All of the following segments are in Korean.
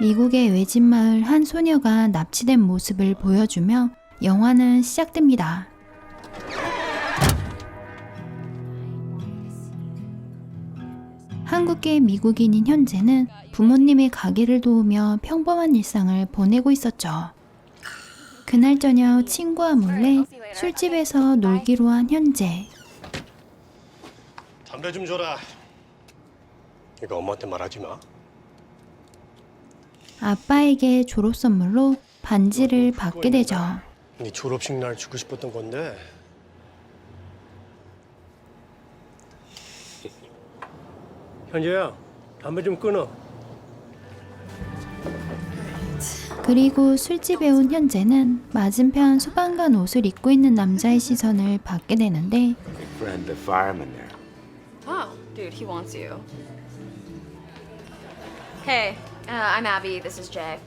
미국의 외진 마을 한 소녀가 납치된 모습을 보여주며 영화는 시작됩니다. 한국계 미국인인 현재는 부모님의 가게를 도우며 평범한 일상을 보내고 있었죠. 그날 저녁 친구와 몰래 술집에서 놀기로 한 현재. 담배 좀 줘라. 이거 엄마한테 말하지 마. 아빠에게 졸업 선물로 반지를 받게 되죠. 네 졸업식 날 주고 싶었던 건데. 현재야, 담배 좀 끊어. 그리고 술집에 온 현재는 맞은편 소방관 옷을 입고 있는 남자의 시선을 받게 되는데 My friend, the fireman there. Oh, dude, he wants you. Hey, I'm Abby. This is Jay.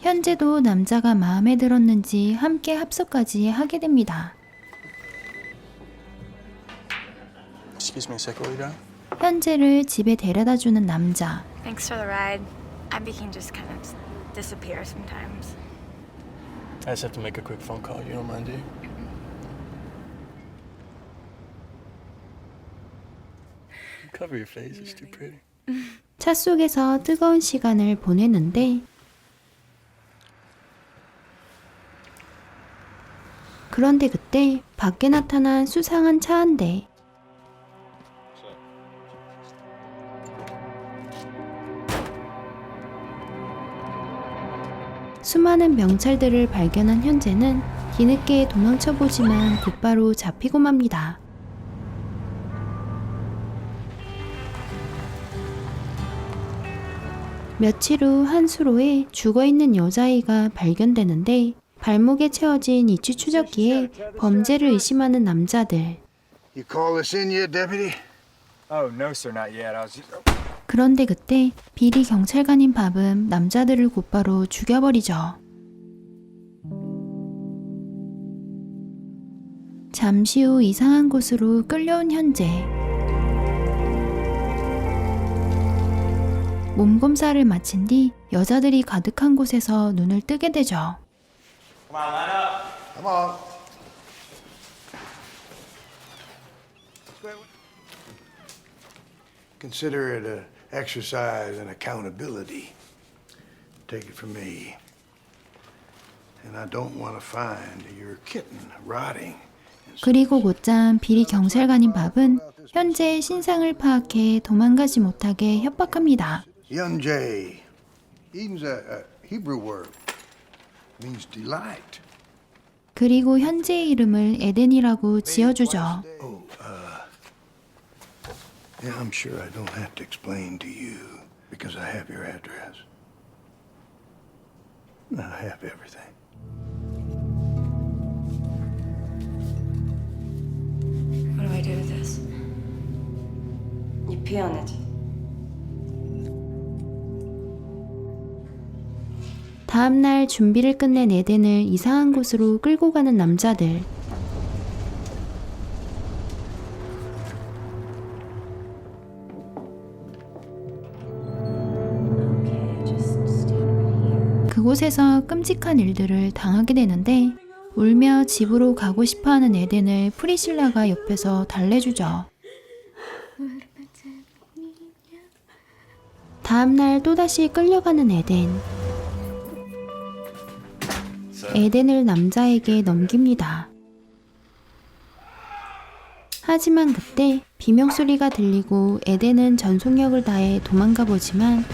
현재도 남자가 마음에 들었는지 함께 합석까지 하게 됩니다. Excuse me a sec, what are you doing? 현재를 집에 데려다 주는 남자. Thanks for the ride. Abby can just kind of disappear sometimes. I just have to make a quick phone call. You don't mind, do you? Cover your face, it's too pretty. 차 속에서 뜨거운 시간을 보내는데 그런데 그때 밖에 나타난 수상한 차한 대. 수많은 명찰들을 발견한 현재는 뒤늦게 도망쳐보지만 곧바로 잡히고 맙니다. 며칠 후 한 수로에 죽어 있는 여자아이가 발견되는데 발목에 채워진 이치 추적기에 범죄를 의심하는 남자들. You call us in yet, deputy? Oh, no, sir, not yet. I was just. 그런데 그때 비리 경찰관인 밥은 남자들을 곧바로 죽여버리죠. 잠시 후 이상한 곳으로 끌려온 현재. 몸 검사를 마친 뒤 여자들이 가득한 곳에서 눈을 뜨게 되죠. Come on. Consider it an exercise in accountability. Take it from me. And I don't want to find your kitten rotting. 그리고 곧장 비리 경찰관인 밥은 현재의 신상을 파악해 도망가지 못하게 협박합니다. Young Jay. Eden's a, a Hebrew word. Means delight. 그리고 현재의 이름을 에덴이라고 지어주죠. Oh, uh. Yeah, I'm sure I don't have to explain to you because I have your address. I have everything. What do I do with this? You pee on it. 다음날 준비를 끝낸 에덴을 이상한 곳으로 끌고 가는 남자들. 그곳에서 끔찍한 일들을 당하게 되는데 울며 집으로 가고 싶어 하는 에덴을 프리실라가 옆에서 달래주죠. 다음날 또다시 끌려가는 에덴. 에덴을 남자에게 넘깁니다. 하지만 그때 비명소리가 들리고 에덴은 전속력을 다해 도망가 보지만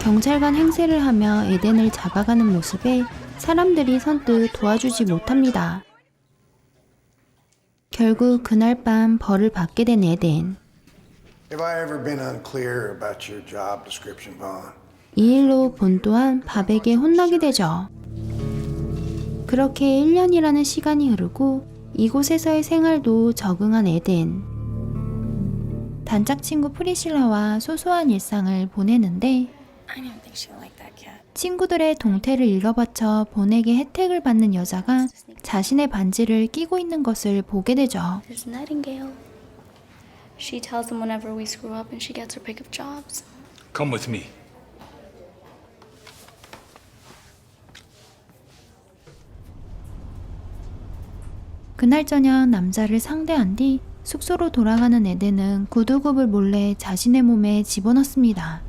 경찰관 행세를 하며 에덴을 잡아가는 모습에 사람들이 선뜻 도와주지 못합니다. 결국 그날 밤 벌을 받게 된 에덴. Have I ever been unclear about your job description, Vaughn? 이 일로 본 또한 밥에게 혼나게 되죠. 그렇게 1년이라는 시간이 흐르고 이곳에서의 생활도 적응한 에덴. 단짝 친구 프리실라와 소소한 일상을 보내는데. 친구들의 동태를 읽어바쳐 본에게 혜택을 받는 여자가 자신의 반지를 끼고 있는 것을 보게 되죠. There's Nightingale. She tells him whenever we screw up and she gets her pick of jobs. Come with me. 그날 저녁 남자를 상대한 뒤 숙소로 돌아가는 에덴은 구두굽을 몰래 자신의 몸에 집어넣습니다.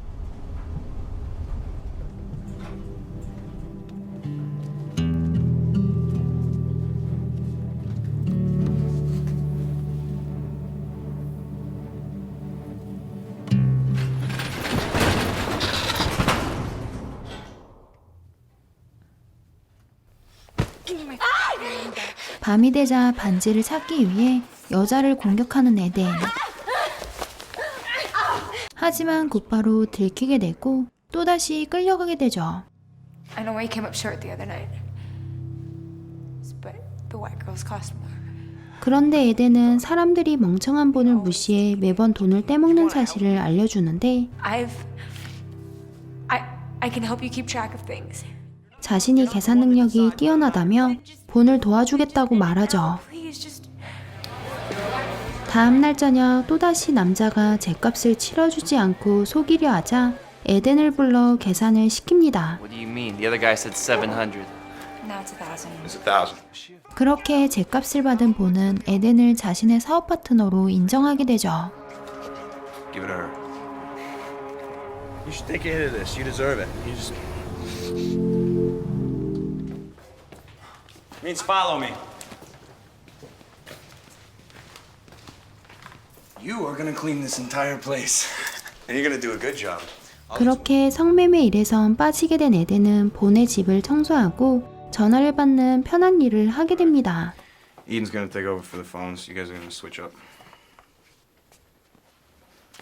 밤이 되자 반지를 찾기 위해 여자를 공격하는 에덴. 하지만 곧바로 들키게 되고 또다시 끌려가게 되죠. I know I came up short the other night. But the white girls cost more. 그런데 에덴은 사람들이 멍청한 본을 무시해 매번 돈을 떼먹는 사실을 알려주는데 I've. I I can help you keep track of things. 자신이 계산 능력이 뛰어나다며 본을 도와주겠다고 말하죠. Just. 다음 날 저녁 또다시 남자가 제값을 치러주지 않고 속이려 하자 에덴을 불러 계산을 시킵니다. What do you mean? The other guy said 700. Now it's a thousand. It's a thousand. 그렇게 제값을 받은 본은 에덴을 자신의 사업 파트너로 인정하게 되죠. Means follow me. You are gonna clean this entire place. And you're gonna do a good job. 그렇게 성매매 일에선 빠지게 된 에덴은 본의 집을 청소하고 전화를 받는 편한 일을 하게 됩니다. Eden's gonna take over for the phones. You guys are gonna switch up.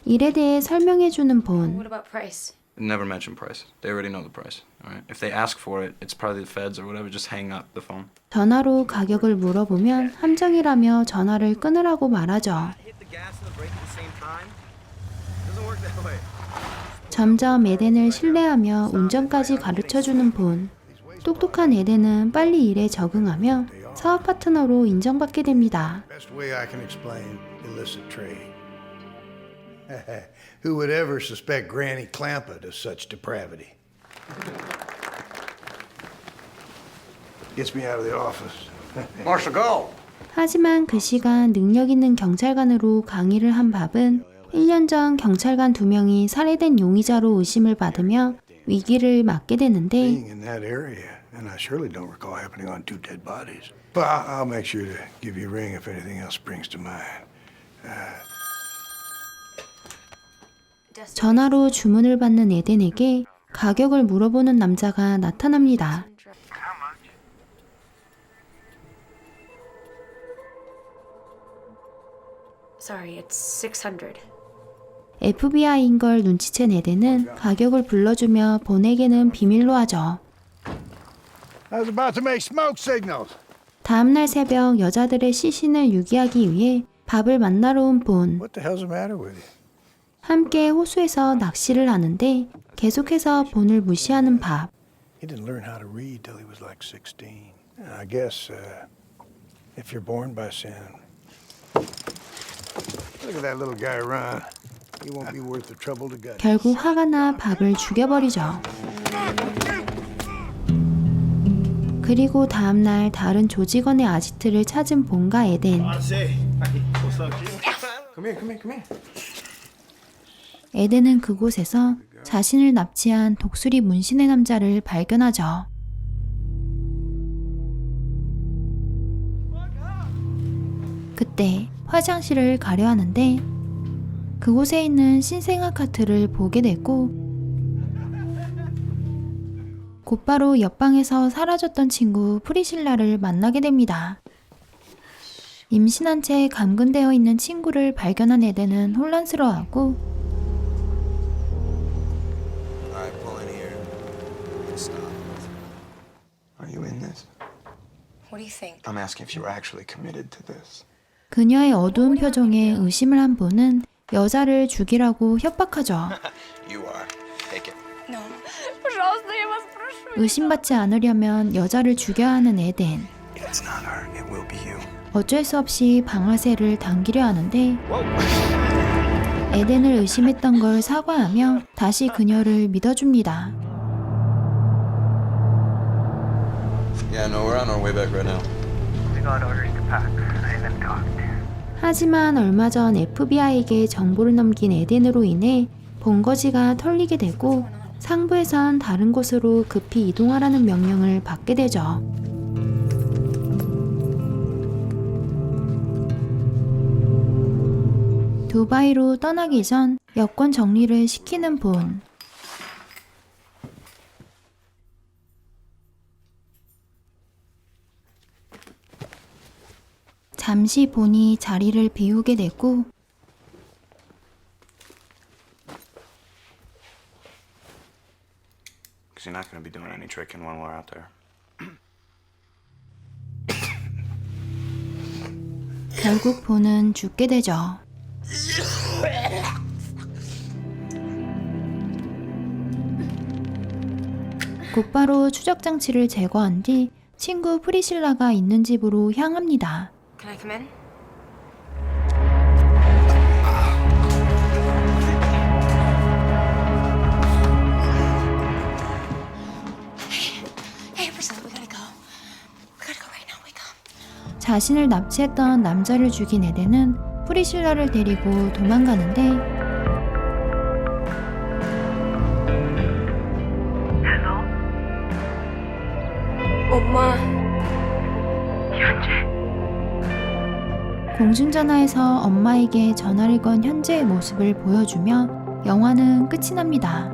일에 대해 설명해주는 본. What about price? Never mention price. They already know the price. Right. If they ask for it, it's probably the feds or whatever. Just hang up the phone. 전화로 가격을 물어보면 함정이라며 전화를 끊으라고 말하죠. 점점 에덴을 신뢰하며 운전까지 가르쳐주는 본. 똑똑한 에덴은 빨리 일에 적응하며 사업 파트너로 인정받게 됩니다. Who would ever suspect Granny Clampett of such depravity? Gets me out of the office. Marshall, go. 하지만 그 시간 능력 있는 경찰관으로 강의를 한 밥은 1년 전 경찰관 두 명이 살해된 용의자로 의심을 받으며 위기를 맞게 되는데 Being in that area, and I surely don't recall happening on two dead bodies. But I'll make sure to give you a ring if anything else springs to mind. 전화로 주문을 받는 에덴에게 가격을 물어보는 남자가 나타납니다. Sorry, it's 600. FBI인 걸 눈치챈 에덴은 가격을 불러주며 본에게는 비밀로 하죠. I was about to make smoke signals. 다음 날 새벽 여자들의 시신을 유기하기 위해 밥을 만나러 온 본. 함께 호수에서 낚시를 하는데 계속해서 본을 무시하는 밥. He didn't learn how to read till he was like 16. I guess uh, if you're born by sin. Look at that little guy run. He won't be worth the trouble to gut. 결국 화가 나 밥을 죽여버리죠. 그리고 다음날 다른 조직원의 아지트를 찾은 본과 에덴. Come here, come here, come here. 에덴은 그곳에서 자신을 납치한 독수리 문신의 남자를 발견하죠. 그때 화장실을 가려 하는데 그곳에 있는 신생아 카트를 보게 되고 곧바로 옆방에서 사라졌던 친구 프리실라를 만나게 됩니다. 임신한 채 감금되어 있는 친구를 발견한 에덴은 혼란스러워하고 you in this? What do you think? I'm asking if you were actually committed to this. 그녀의 어두운 표정에 의심을 한 본은 여자를 죽이라고 협박하죠. You are. Take it. No. Пожалуйста, я вас прошу. 의심받지 않으려면 여자를 죽여야 하는 에덴. It's not her. It will be you. 어쩔 수 없이 방아쇠를 당기려 하는데 에덴을 의심했던 걸 사과하며 다시 그녀를 믿어줍니다. Yeah, no, we're on our way back right now. 하지만 얼마 전 FBI에게 정보를 넘긴 에덴으로 인해 본거지가 털리게 되고 상부에선 다른 곳으로 급히 이동하라는 명령을 받게 되죠. 두바이로 떠나기 전 여권 정리를 시키는 본. 잠시 본이 자리를 비우게 되고 Because you're not going to be doing any tricking when we're out there. 결국 본은 죽게 되죠. 곧바로 추적 장치를 제거한 뒤 친구 프리실라가 있는 집으로 향합니다. Can I come in? Hey, Priscilla, we gotta go. We gotta go right now. Wake up. 자신을 납치했던 남자를 죽인 에덴은 프리실라를 데리고 도망가는데 공중전화에서 엄마에게 전화를 건 현재의 모습을 보여주며 영화는 끝이 납니다.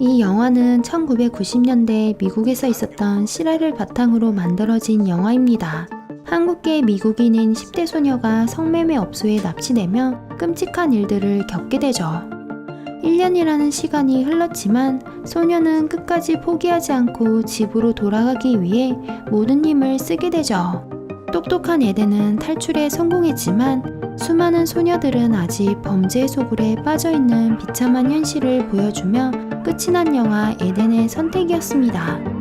이 영화는 1990년대 미국에서 있었던 실화를 바탕으로 만들어진 영화입니다. 한국계 미국인인 10대 소녀가 성매매 업소에 납치되며 끔찍한 일들을 겪게 되죠. 1년이라는 시간이 흘렀지만 소녀는 끝까지 포기하지 않고 집으로 돌아가기 위해 모든 힘을 쓰게 되죠. 똑똑한 에덴은 탈출에 성공했지만 수많은 소녀들은 아직 범죄의 소굴에 빠져있는 비참한 현실을 보여주며 끝이 난 영화 에덴의 선택이었습니다.